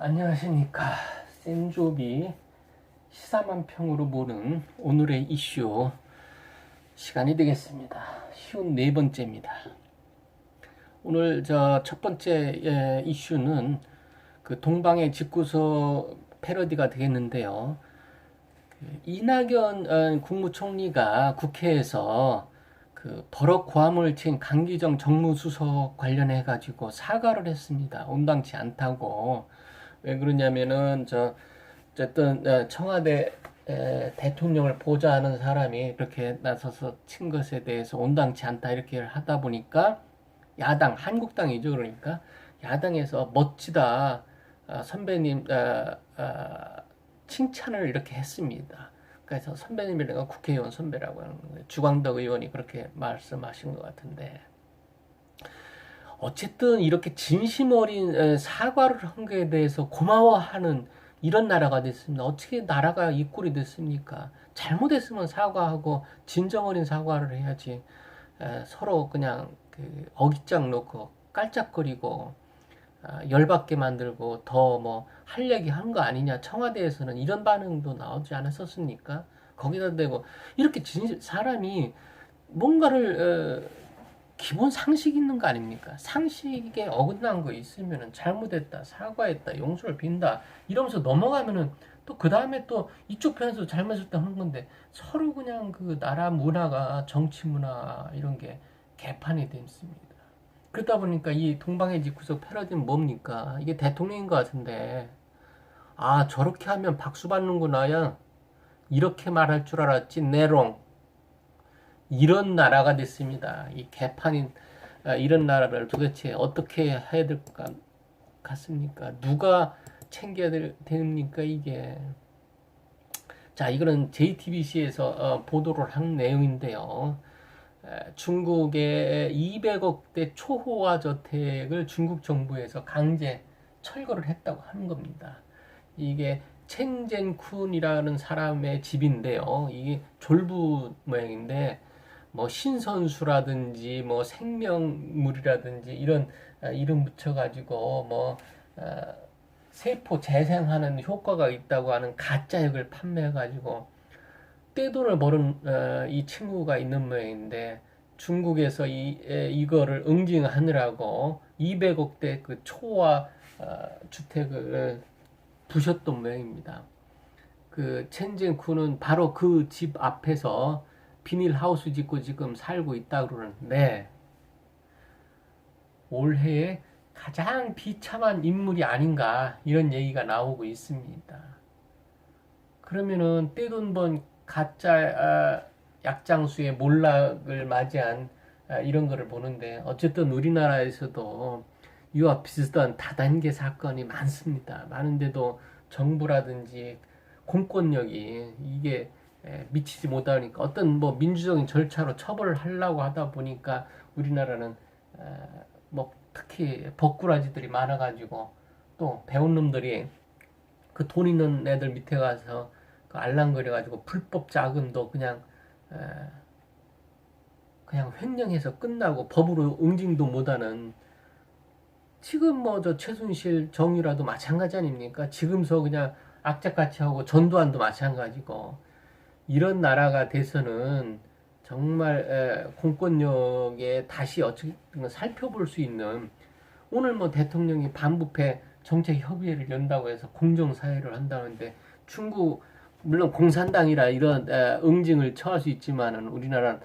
안녕하십니까 센조비 시사만 평으로 보는 오늘의 이슈 시간이 되겠습니다. 쉬운 네 번째입니다. 오늘 저 첫 번째 예, 이슈는 그 동방의 집구석 패러디가 되겠는데요. 그 이낙연 어, 국무총리가 국회에서 그 버럭 고함을 친 강기정 정무수석 관련해 가지고 사과를 했습니다. 온당치 않다고. 왜 그러냐면은 저 어쨌든 어, 청와대 에, 대통령을 보좌하는 사람이 그렇게 나서서 친 것에 대해서 온당치 않다 이렇게 하다 보니까 야당 한국당이죠 그러니까 야당에서 멋지다 어, 선배님 어, 어, 칭찬을 이렇게 했습니다. 그래서 선배님이라고 국회의원 선배라고 하는 거예요. 주광덕 의원이 그렇게 말씀하신 것 같은데 어쨌든 이렇게 진심 어린 에, 사과를 한 것에 대해서 고마워하는 이런 나라가 됐습니다. 어떻게 나라가 이 꼴이 됐습니까? 잘못했으면 사과하고 진정 어린 사과를 해야지 에, 서로 그냥 그 어깃장 놓고 깔짝거리고 아, 열받게 만들고 더 뭐 할 얘기 한 거 아니냐 청와대에서는 이런 반응도 나오지 않았었습니까? 거기다 대고 이렇게 진 사람이 뭔가를 어, 기본 상식 있는 거 아닙니까? 상식에 어긋난 거 있으면은 잘못했다, 사과했다, 용서를 빈다 이러면서 넘어가면은 또 그 다음에 또 이쪽 편에서 잘못했다 하는 건데 서로 그냥 그 나라 문화가 정치 문화 이런 게 개판이 됐습니다. 그러다 보니까 이 동방의 집구석 패러디는 뭡니까? 이게 대통령인 것 같은데 아 저렇게 하면 박수 받는구나 야 이렇게 말할 줄 알았지 내롱 이런 나라가 됐습니다. 이 개판인 아, 이런 나라를 도대체 어떻게 해야 될 것 같습니까? 누가 챙겨야 될, 됩니까 이게? 자 이거는 JTBC에서 어, 보도를 한 내용인데요. 에, 중국의 200억대 초호화 저택을 중국 정부에서 강제 철거를 했다고 하는 겁니다. 이게 챙젠쿤이라는 사람의 집인데요. 이게 졸부 모양인데 뭐 신선수라든지 뭐 생명물이라든지 이런 아, 이름 붙여가지고 뭐 아, 세포 재생하는 효과가 있다고 하는 가짜 약을 판매해가지고 떼돈을 버는 어, 이 친구가 있는 모양인데 중국에서 이 에, 이거를 응징하느라고 200억대 그 어, 주택을 부셨던 모양입니다. 그 첸젠쿠는 바로 그 집 앞에서 비닐 하우스 짓고 지금 살고 있다 그러는데 올해에 가장 비참한 인물이 아닌가 이런 얘기가 나오고 있습니다. 그러면은 떼돈 번 가짜 아, 약장수의 몰락을 맞이한 아, 이런 거를 보는데 어쨌든 우리나라에서도 이와 비슷한 다단계 사건이 많습니다. 많은데도 정부라든지 공권력이 이게 에, 미치지 못하니까 어떤 뭐 민주적인 절차로 처벌을 하려고 하다 보니까 우리나라는 에, 뭐 특히 버꾸라지들이 많아가지고 또 배운 놈들이 그 돈 있는 애들 밑에 가서 그 알랑거려가지고 불법 자금도 그냥 에, 그냥 횡령해서 끝나고 법으로 응징도 못하는 지금 뭐 저 최순실 정유라도 마찬가지 아닙니까? 지금 서 그냥 악착같이 하고 전두환도 마찬가지고 이런 나라가 돼서는 정말 에, 공권력에 다시 어떻게 살펴볼 수 있는 오늘 뭐 대통령이 반부패 정책 협의회를 연다고 해서 공정 사회를 한다는데 중국 물론 공산당이라 이런 에, 응징을 처할 수 있지만은 우리나라는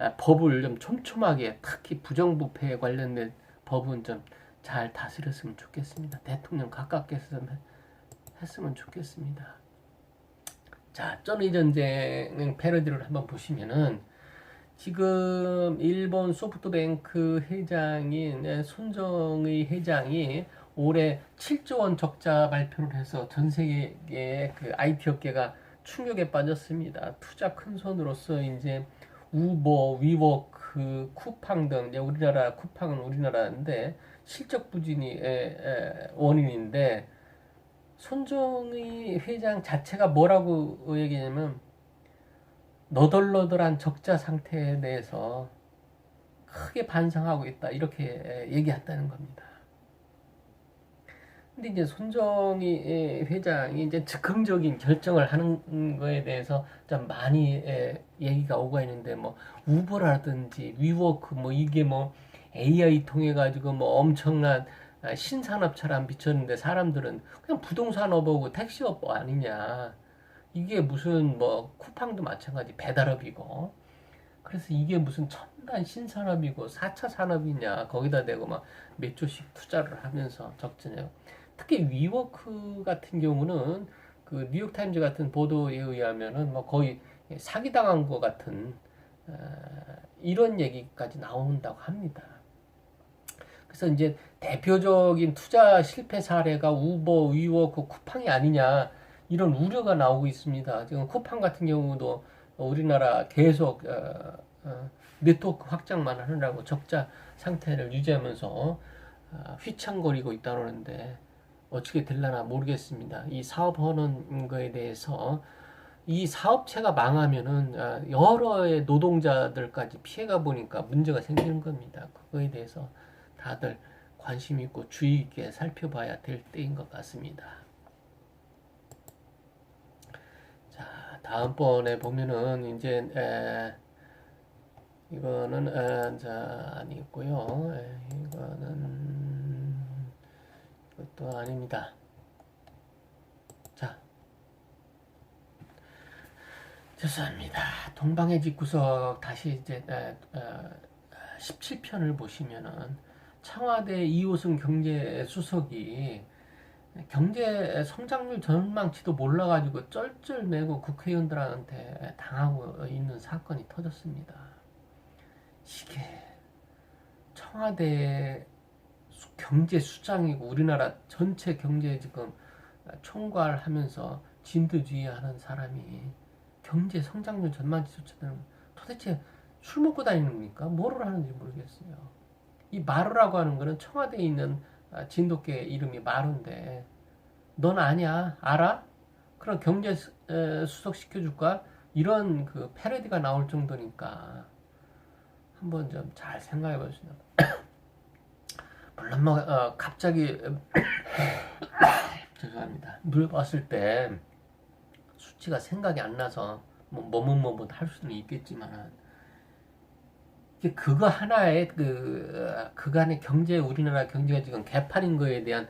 에, 법을 좀 촘촘하게 특히 부정부패에 관련된 법은 좀 잘 다스렸으면 좋겠습니다. 대통령 가깝게서 했으면 좋겠습니다. 자, 전의 전쟁 패러디를 한번 보시면은 지금 일본 소프트뱅크 회장인 네, 손정의 회장이 올해 7조 원 적자 발표를 해서 전 세계 그 IT 업계가 충격에 빠졌습니다. 투자 큰 손으로서 이제 우버, 위워크, 쿠팡 등 이제 우리나라 쿠팡은 우리나라인데 실적 부진이 원인인데 손정의 회장 자체가 뭐라고 얘기냐면 너덜너덜한 적자 상태에 대해서 크게 반성하고 있다 이렇게 얘기했다는 겁니다. 근데 이제 손정희 예, 회장이 이제 즉흥적인 결정을 하는 거에 대해서 좀 많이 예, 얘기가 오고 있는데 뭐 우버라든지 위워크 뭐 이게 뭐 AI 통해 가지고 뭐 엄청난 아, 신산업처럼 비쳤는데 사람들은 그냥 부동산업하고 택시업 아니냐 이게 무슨 뭐 쿠팡도 마찬가지 배달업이고 그래서 이게 무슨 첨단 신산업이고 4차 산업이냐 거기다 대고 막 몇 조씩 투자를 하면서 적잖아요. 특히 위워크 같은 경우는 그 뉴욕타임즈 같은 보도에 의하면은 뭐 거의 사기당한 것 같은 어, 이런 얘기까지 나온다고 합니다. 그래서 이제 대표적인 투자 실패 사례가 우버, 위워크, 쿠팡이 아니냐 이런 우려가 나오고 있습니다. 지금 쿠팡 같은 경우도 우리나라 계속 어, 어, 네트워크 확장만 하느라고 적자 상태를 유지하면서 어, 휘청거리고 있다는데 어떻게 될라나 모르겠습니다. 이 사업하는 거에 대해서 이 사업체가 망하면은 아, 여러의 노동자들까지 피해가 보니까 문제가 생기는 겁니다. 그거에 대해서 다들 관심 있고 주의 있게 살펴봐야 될 때인 것 같습니다. 자, 다음번에 보면은 이제 에, 이거는 에, 자 아니고요. 에, 이거는 이것도 아닙니다. 자, 죄송합니다. 동방의 집구석 다시 이제 에, 에, 17편을 보시면은 청와대 이호승 경제수석이 경제 성장률 전망치도 몰라가지고 쩔쩔매고 국회의원들한테 당하고 있는 사건이 터졌습니다. 이게 청와대 경제 수장이고 우리나라 전체 경제 지금 총괄하면서 진두지휘하는 사람이 경제 성장률 전망치조차는 도대체 술 먹고 다니는 겁니까? 뭐를 하는지 모르겠어요. 이 마루라고 하는 거는 청와대에 있는 아, 진돗개 이름이 마루인데 넌 아냐 알아? 그럼 경제 수석 시켜줄까? 이런 그 패러디가 나올 정도니까 한번 좀 잘 생각해 보시면 물론 뭐 어, 갑자기 죄송합니다 물 봤을 때 수치가 생각이 안 나서 뭐 뭐뭐뭐 할 수는 있겠지만 그거 하나의 그 그간의 경제 우리나라 경제가 지금 개판인 거에 대한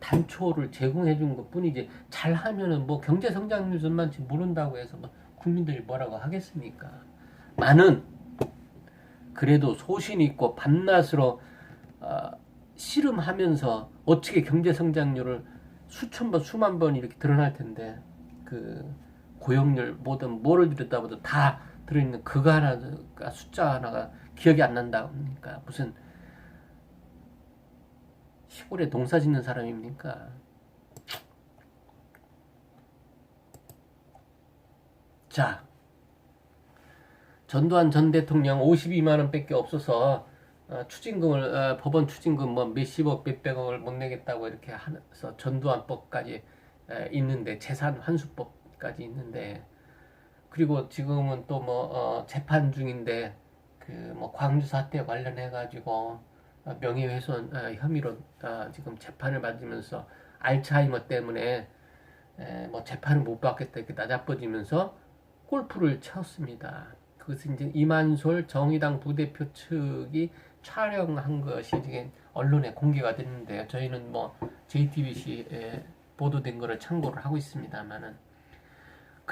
단초를 제공해 준 것뿐이지 잘하면은 뭐 경제 성장률 좀만 모른다고 해서 뭐 국민들이 뭐라고 하겠습니까? 많은 그래도 소신 있고 밤낮으로 어, 씨름하면서 어떻게 경제 성장률을 수천 번 수만 번 이렇게 드러날 텐데 그 고용률 뭐든 뭐를 들여다보도 다 들어있는 그거 하나가 숫자 하나가 기억이 안 난다. 그러니까 무슨 시골에 농사 짓는 사람입니까? 자, 전두환 전 대통령 52만 원 밖에 없어서 어, 추징금을 어, 법원 추징금 뭐 몇십억 몇백억을 못 내겠다고 이렇게 해서 전두환법까지 에, 있는데 재산 환수법까지 있는데 그리고 지금은 또뭐 어, 재판 중인데 그 뭐 광주 사태 관련해 가지고 어, 명예훼손 어, 혐의로 어, 지금 재판을 받으면서 알츠하이머 때문에 뭐 재판을 못 받겠다 이렇게 낮아버지면서 골프를 쳤습니다. 그것은 이제 이만솔 정의당 부대표 측이 촬영한 것이 지금 언론에 공개가 됐는데요. 저희는 뭐 JTBC에 보도된 것을 참고를 하고 있습니다만은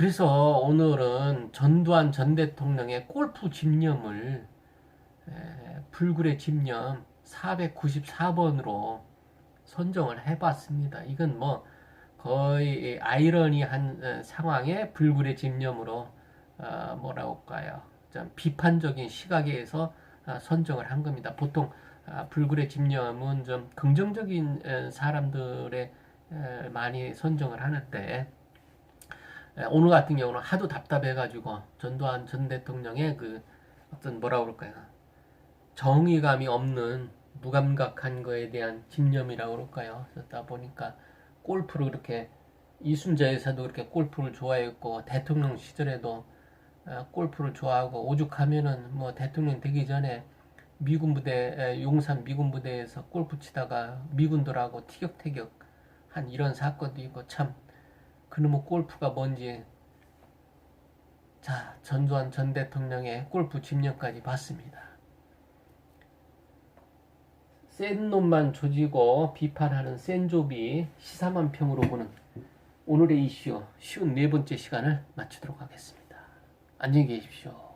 그래서 오늘은 전두환 전 대통령의 골프 집념을 불굴의 집념 494번으로 선정을 해봤습니다. 이건 뭐 거의 아이러니한 어, 상황의 불굴의 집념으로 어, 뭐라고 할까요? 좀 비판적인 시각에서 어, 선정을 한 겁니다. 보통 불굴의 집념은 좀 긍정적인 사람들의 많이 선정을 하는데 예, 오늘 같은 경우는 하도 답답해가지고 전두환 전 대통령의 그 어떤 뭐라 그럴까요? 정의감이 없는 무감각한 거에 대한 집념이라고 그럴까요? 그러다 보니까 골프를 그렇게 이순자 여사도 그렇게 골프를 좋아했고 대통령 시절에도 어, 골프를 좋아하고 오죽하면은 뭐 대통령 되기 전에 미군 부대 용산 미군 부대에서 골프 치다가 미군들하고 티격태격 한 이런 사건도 있고 참 그놈의 골프가 뭔지 자 전두환 전 대통령의 골프 집념까지 봤습니다. 센 놈만 조지고 비판하는 센조비 시사만 평으로 보는 오늘의 이슈 쉬운 네 번째 시간을 마치도록 하겠습니다. 안녕히 계십시오.